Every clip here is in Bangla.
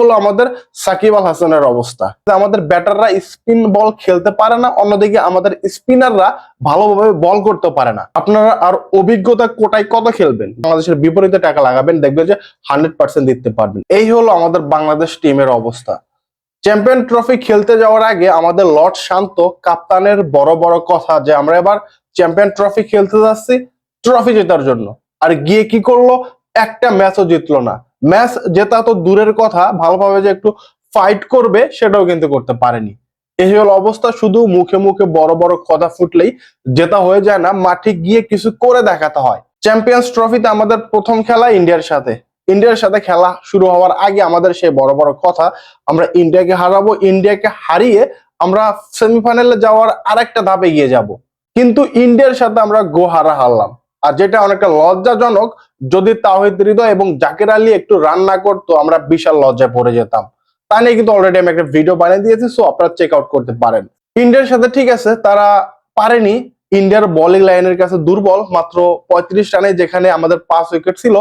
হলো আমাদের সাকিব আল হাসানের অবস্থা। আমাদের ব্যাটাররা স্পিন বল খেলতে পারে না, অন্যদিকে আমাদের স্পিনাররা ভালোভাবে বল করতে পারে না। আপনারা আর অভিজ্ঞতা কোটায় কত খেলবেন? বাংলাদেশের বিপরীতে টাকা লাগাবেন, দেখবেন যে হান্ড্রেড পার্সেন্ট দিতে পারবেন। এই হলো আমাদের বাংলাদেশ টিমের অবস্থা। চ্যাম্পিয়ন ট্রফি খেলতে যাওয়ার আগে আমাদের লর্ড শান্ত কাপ্তানের বড় বড় কথা যে আমরা এবার চ্যাম্পিয়ন ট্রফি খেলতে যাচ্ছি ট্রফি জেতার জন্য। আর গিয়ে কি করল? একটা ম্যাচও জিতলো না। ম্যাচ জেতা তো দূরের কথা, ভালোভাবে যে একটু ফাইট করবে, সেটাও কিন্তু করতে পারেনি। এই হলো অবস্থা, শুধু মুখে মুখে বড় বড় কথা ফুটলেই জেতা হয়ে যায় না, মাঠে গিয়ে কিছু করে দেখাতে হয়। চ্যাম্পিয়ন্স ট্রফিতে আমাদের প্রথম খেলা ইন্ডিয়ার সাথে। ইন্ডিয়ার সাথে খেলা শুরু হওয়ার আগে আমাদের সেই বড় বড় কথা, আমরা ইন্ডিয়াকে হারাবো, ইন্ডিয়াকে হারিয়ে আমরা সেমিফাইনালে যাওয়ার আরেকটা ধাপে গিয়ে যাব। কিন্তু ইন্ডিয়ার সাথে আমরা গো হারা হারলাম। আর যেটা অনেকটা লজ্জাজনক, যদি তাহিদ হৃদয় এবং জাকির আলী একটু রান না করতো, আমরা বিশাল লজ্জায় পড়ে যেতাম। তা নিয়ে কিন্তু অলরেডি আমি একটা ভিডিও বানিয়ে দিয়েছি সো আপনারা চেক আউট করতে পারেন। ইন্ডিয়ার সাথে ঠিক আছে, তারা পারেনি। ইন্ডিয়ার বোলিং লাইনের কাছে দুর্বল, মাত্র পঁয়ত্রিশ রানে যেখানে আমাদের পাঁচ উইকেট ছিল,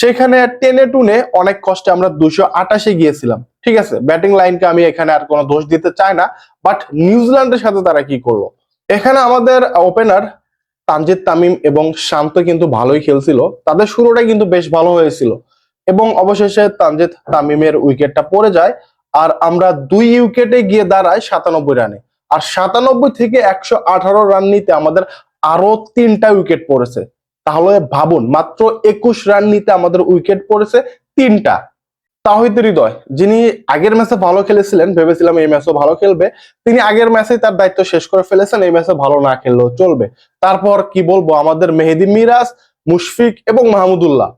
সেখানে টেনে টুনে অনেক কষ্টে আমরা দুশো আটাশে গিয়েছিলাম। ঠিক আছে ব্যাটিং লাইনকে আমি এখানে আর কোনো দোষ দিতে চাই না বাট নিউজিল্যান্ডের সাথে তারা কি করল? এখানে আমাদের ওপেনার তানজিদ, তামিম এবং শান্ত কিন্তু ভালোই খেলছিল। তাদের শুরুটা কিন্তু বেশ ভালো হয়েছিল। এবং অবশেষে তানজিদ তামিমের উইকেটটা পড়ে যায় আর আমরা দুই উইকেটে গিয়ে দাঁড়াই সাতানব্বই রানে। আর সাতানব্বই থেকে একশো আঠারো রান নিতে আমাদের আরও তিনটা উইকেট পড়েছে। তাহলে ভাবুন, মাত্র একুশ রান নিতে আমাদের উইকেট পড়েছে তিনটা। তাহিদ হৃদয়, যিনি আগের ম্যাচে ভালো খেলেছিলেন, ভেবেছিলাম এই ম্যাচও ভালো খেলবে। তিনি আগের ম্যাচে তার দায়িত্ব শেষ করে ফেলেছেন, এই ম্যাচে ভালো না খেললেও চলবে। তারপর কি বলব, আমাদের মেহেদি মিরাজ, মুশফিক এবং মাহমুদুল্লাহ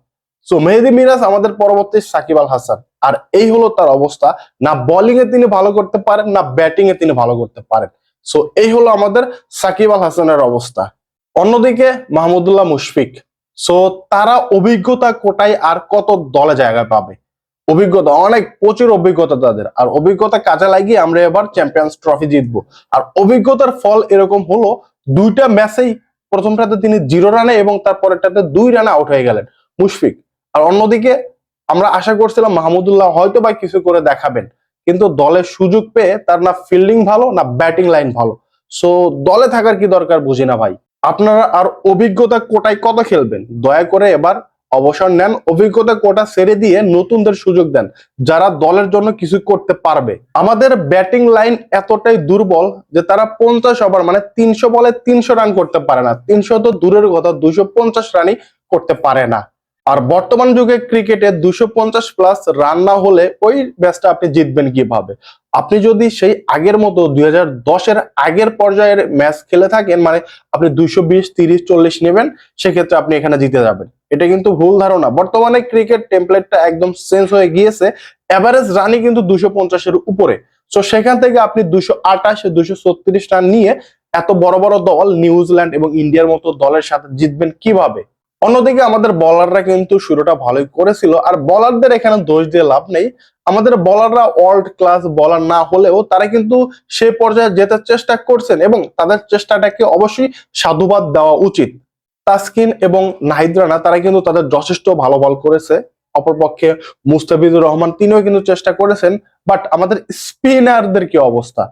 সো মেহেদি মিরাজ আমাদের পরবর্তী সাকিব আল হাসান। আর এই হলো তার অবস্থা। না বোলিং এ তিনি ভালো করতে পারেন, না ব্যাটিং এ তিনি ভালো করতে পারেন। সো এই হলো আমাদের সাকিব আল হাসানের অবস্থা। অন্যদিকে মাহমুদুল্লাহ মুশফিক। সো তারা অভিজ্ঞতা কোটায় আর কত দলে জায়গা পাবে? অভিজ্ঞতা, অনেক প্রচুর অভিজ্ঞতা তাদের। আর অভিজ্ঞতা কাজে লাগিয়ে আমরা এবার চ্যাম্পিয়ন্স ট্রফি জিতবো। আর অভিজ্ঞতার ফল এরকম হলো, দুইটা ম্যাচেই প্রথমটাতে তিনি জিরো রানে এবং তারপরেরটাতে দুই রানে আউট হয়ে গেলেন মুশফিক। আর অন্যদিকে আমরা আশা করছিলাম মাহমুদুল্লাহ হয়তো বা কিছু করে দেখাবেন, কিন্তু দলের সুযোগ পেয়ে তার না ফিল্ডিং ভালো, না ব্যাটিং লাইন ভালো। সো দলে থাকার কি দরকার বুঝি না ভাই। আপনারা আর অভিজ্ঞতা কোটায় কত খেলবেন? দয়া করে এবার অবসর নেন, অভিজ্ঞতা কোটা ছেড়ে দিয়ে নতুনদের সুযোগ দেন, যারা দলের জন্য কিছু করতে পারবে। আমাদের ব্যাটিং লাইন এতটাই দুর্বল যে তারা পঞ্চাশ ওভার মানে তিনশো বলে তিনশো রান করতে পারে না। তিনশো তো দূরের কথা, দুশো পঞ্চাশ রানই করতে পারে না। আর বর্তমান যুগে ক্রিকেটে দুশো পঞ্চাশ প্লাস রান না হলে ওই ম্যাচটা আপনি জিতবেন কীভাবে? আপনি যদি সেই আগের মতো দুই হাজার আগের পর্যায়ের ম্যাচ খেলে থাকেন মানে আপনি দুইশো বিশ, তিরিশ, চল্লিশ নেবেন, সেক্ষেত্রে আপনি এখানে জিতে যাবেন। এটা কিন্তু ভুল ধারণা। বর্তমানে ক্রিকেট টেমপ্লেটটা একদম চেঞ্জ হয়ে গিয়েছে। এভারেজ রানই কিন্তু দুশো পঞ্চাশের উপরে। তো সেখান থেকে আপনি দুশো আঠাশ, দুশো ছত্রিশ রান নিয়ে এত বড় বড় দল নিউজিল্যান্ড এবং ইন্ডিয়ার মতো দলের সাথে জিতবেন কীভাবে? অন্যদিকে আমাদের বলাররা কিন্তু শুরুটা ভালোই করেছিল, আর বলারদের এখানে দোষ দিয়ে লাভ নেই। আমাদের বলাররা ওয়ার্ল্ড ক্লাস বলার না হলেও তারা কিন্তু সে পর্যায়ে জেতার চেষ্টা করছেন এবং তাদের চেষ্টাটাকে অবশ্যই সাধুবাদ দেওয়া উচিত। তাসকিন এবং নাহিদ রানা, তারা কিন্তু তাদের যথেষ্ট ভালো বল করেছে। অপরপক্ষে মুস্তাফিজুর রহমান তিনিও কিন্তু চেষ্টা করেছেন বাট আমাদের স্পিনারদের কি অবস্থা?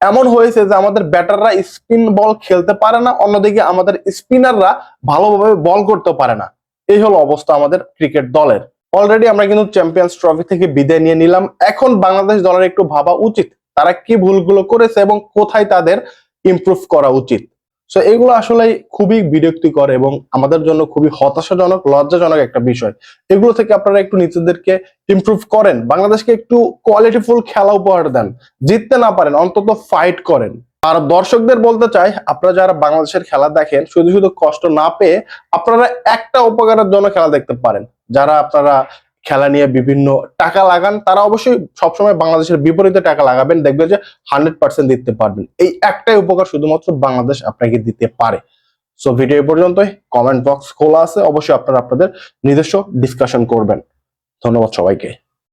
এমন হয়েছে যে আমাদের ব্যাটাররা স্পিন বল খেলতে পারে না, অন্যদিকে আমাদের স্পিনাররা ভালোভাবে বল করতে পারে না। এই হলো অবস্থা আমাদের ক্রিকেট দলের। অলরেডি আমরা কিন্তু চ্যাম্পিয়ন্স ট্রফি থেকে বিদায় নিয়ে নিলাম। এখন বাংলাদেশ দলের একটু ভাবা উচিত, তারা কি ভুলগুলো করেছে এবং কোথায় তাদের ইমপ্রুভ করা উচিত। সো এগুলো আসলে খুবই বিরক্তিকর এবং আমাদের জন্য খুবই হতাশাজনক, লজ্জাজনক একটা বিষয়। এগুলো থেকে আপনারা একটু নিজেদেরকে ইমপ্রুভ করেন। বাংলাদেশকে একটু কোয়ালিটিফুল খেলা উপহার দেন। জিততে না পারেন, অন্তত ফাইট করেন। আর দর্শকদের বলতে চাই, আপনারা যারা বাংলাদেশের খেলা দেখেন, শুধু শুধু কষ্ট না পেয়ে আপনারা একটা উপকারের জন্য খেলা দেখতে পারেন। যারা আপনারা খেলা নিয়ে বিভিন্ন টাকা লাগান, তারা অবশ্যই সবসময় বাংলাদেশের বিপরীতে টাকা লাগাবেন, দেখবেন যে হান্ড্রেড পার্সেন্ট দিতে পারবেন। এই একটাই উপকার শুধুমাত্র বাংলাদেশ আপনাকে দিতে পারে। সো ভিডিও পর্যন্তই। কমেন্ট বক্স খোলা আছে, অবশ্যই আপনারা আপনাদের নিজস্ব ডিসকাশন করবেন। ধন্যবাদ সবাইকে।